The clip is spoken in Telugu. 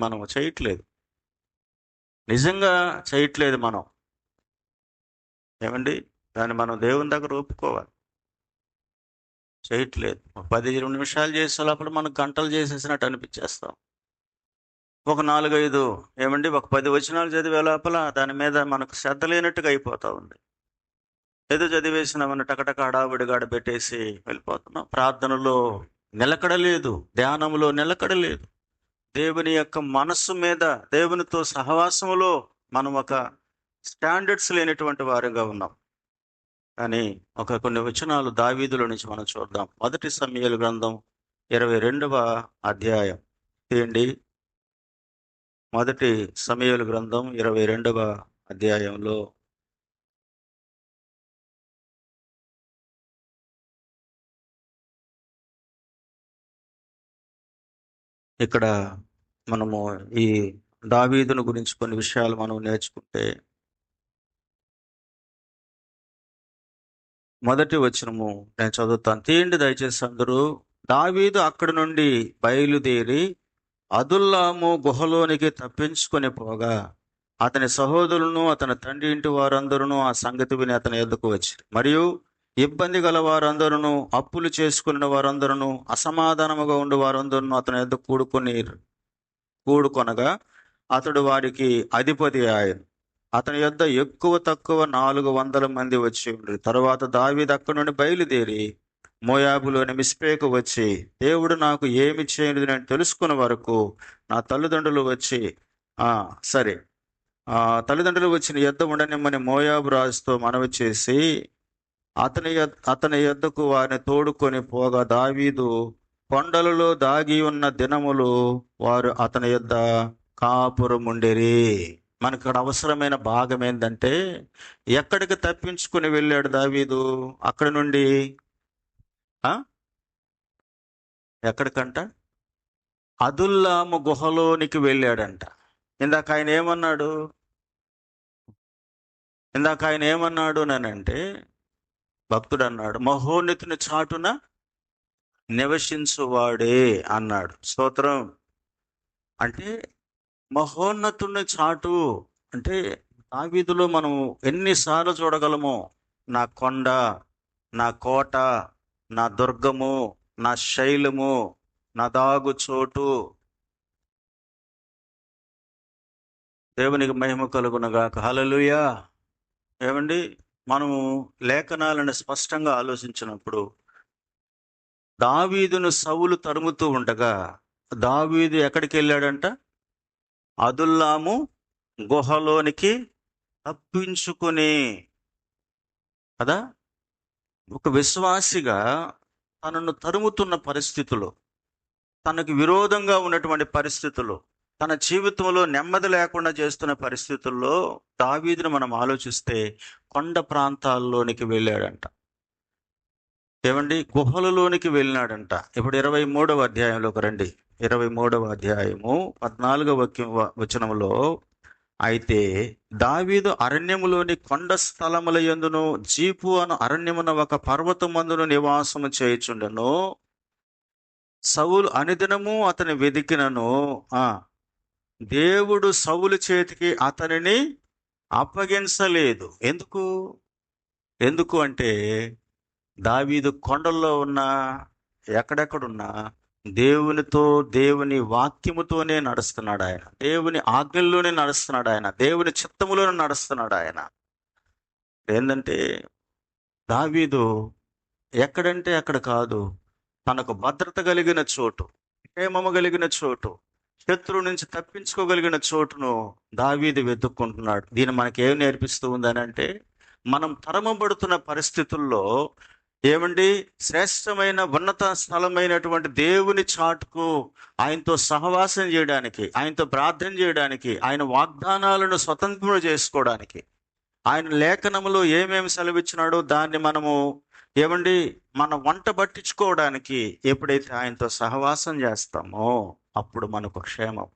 మనం చేయట్లేదు. నిజంగా చేయట్లేదు మనం. ఏమండి? దాన్ని మనం దేవుని దగ్గర ఒప్పుకోవాలి. చేయట్లేదు. పది ఇరవై నిమిషాలు చేసే లోపల మనం గంటలు చేసేసినట్టు అనిపించేస్తాం. ఒక నాలుగైదు ఏమండి? ఒక పది వచనాలు చదివే లోపల దాని మీద మనకు శ్రద్ధ లేనట్టుగా అయిపోతా ఉంది. ఏదో చదివేసినామని టకటక హడావిడిగాడ పెట్టేసి వెళ్ళిపోతున్నాం. ప్రార్థనలో నిలకడలేదు. ధ్యానంలో నిలకడలేదు. దేవుని యొక్క మనస్సు మీద దేవునితో సహవాసములో మనం ఒక స్టాండర్డ్స్ లేనటువంటి వారిగా ఉన్నాం. కానీ ఒక కొన్ని వచనాలు దావీదుల నుంచి మనం చూద్దాం. మొదటి సమయాల గ్రంథం ఇరవై రెండవ అధ్యాయం. తీయండి. మొదటి సమయాల గ్రంథం ఇరవై రెండవ అధ్యాయంలో ఇక్కడ మనము ఈ దావీదును గురించి కొన్ని విషయాలు మనం నేర్చుకుంటే మొదటి వచనము నేను చదువుతాను. తీయండి దయచేసి అందరూ. దావీదు అక్కడి నుండి బయలుదేరి అదుల్లాము గుహలోనికి తప్పించుకొని పోగా అతని సహోదరులను అతని తండ్రి ఇంటి వారందరూ ఆ సంగతి విని అతని ఎద్దుకు వచ్చి మరియు ఇబ్బంది గల వారందరూ అప్పులు చేసుకున్న వారందరూ అసమాధానముగా ఉండి వారందరూ అతని ఎద్దు కూడుకొని కూడుకొనగా అతడు వారికి అధిపతి ఆయన అతని యొద్ద ఎక్కువ తక్కువ నాలుగు వందల మంది వచ్చి ఉండ్రి. తర్వాత దావీదు అక్కడి నుండి బయలుదేరి మోయాబులోని మిస్పేకు వచ్చి దేవుడు నాకు ఏమి చేయనిది నేను తెలుసుకున్న వరకు నా తల్లిదండ్రులు వచ్చి సరే తల్లిదండ్రులు వచ్చిన యుద్ధం ఉండనిమ్మని మోయాబు రాజుతో మనవి చేసి అతని అతని యొద్దకు వారిని తోడుకొని పోగా దావీదు కొండలలో దాగి ఉన్న దినములు వారు అతని యొద్ద కాపురముండిరి. మనకు ఇక్కడ అవసరమైన భాగం ఏంటంటే ఎక్కడికి తప్పించుకుని వెళ్ళాడు దావీదు? అక్కడి నుండి? ఎక్కడికంట? అదుల్లాము గుహలోనికి వెళ్ళాడంట. ఇందాక ఆయన ఏమన్నాడు? ఇందాక ఆయన ఏమన్నాడు నేనంటే భక్తుడు అన్నాడు మహోన్నతుని చాటున నివసించువాడే అన్నాడు. స్తోత్రం. అంటే మహోన్నతుని చాటు అంటే దావీదులో మనం ఎన్నిసార్లు చూడగలమో నా కొండ నా కోట నా దుర్గము నా శైలము నా దాగు చోటు. దేవునికి మహిమ కలుగునగాక. హలలుయా ఏమండి? మనము లేఖనాలను స్పష్టంగా ఆలోచించినప్పుడు దావీదును సవులు తరుముతూ ఉండగా దావీదు ఎక్కడికి వెళ్ళాడంట? అదుల్లాము గుహలోనికి తప్పించుకుని. కదా? ఒక విశ్వాసిగా తనను తరుముతున్న పరిస్థితులు తనకు విరోధంగా ఉన్నటువంటి పరిస్థితులు తన జీవితంలో నెమ్మది లేకుండా చేస్తున్న పరిస్థితుల్లో దావీదును మనం ఆలోచిస్తే కొండ ప్రాంతాల్లోనికి వెళ్ళాడంట. ఏమండి? గుహలలోనికి వెళ్ళినాడంట. ఇప్పుడు ఇరవై మూడవ అధ్యాయంలోకి రండి. ఇరవై మూడవ అధ్యాయము పద్నాలుగవ వచనంలో వచనములో అయితే దావీదు అరణ్యములోని కొండ స్థలముల ఎందును జీపు అను అరణ్యమున ఒక పర్వతమందును నివాసము చేయుచుండెను. సవులు అనుదినము అతని వెదికినను దేవుడు సౌలు చేతికి అతనిని అప్పగించలేదు. ఎందుకు? ఎందుకు అంటే దావీదు కొండల్లో ఉన్న ఎక్కడెక్కడున్నా దేవునితో దేవుని వాక్యముతోనే నడుస్తున్నాడు ఆయన. దేవుని ఆజ్ఞల్లోనే నడుస్తున్నాడు ఆయన. దేవుని చిత్తములోనే నడుస్తున్నాడు ఆయన. ఏంటంటే దావీదు ఎక్కడంటే అక్కడ కాదు తనకు భద్రత కలిగిన చోటు క్షేమము కలిగిన చోటు శత్రువు నుంచి తప్పించుకోగలిగిన చోటును దావీది వెతుక్కుంటున్నాడు. దీన్ని మనకి ఏం నేర్పిస్తూ ఉందని అంటే మనం తరమబడుతున్న పరిస్థితుల్లో ఏమండి? శ్రేష్టమైన ఉన్నత స్థలమైనటువంటి దేవుని చాటుకు ఆయనతో సహవాసం చేయడానికి ఆయనతో ప్రార్థన చేయడానికి ఆయన వాగ్దానాలను స్వతంత్రం చేసుకోవడానికి ఆయన లేఖనములో ఏమేమి సెలవిచ్చినాడో దాన్ని మనము ఏమండి? మన వంట పట్టించుకోవడానికి ఎప్పుడైతే ఆయనతో సహవాసం చేస్తామో అప్పుడు మనకు క్షేమం.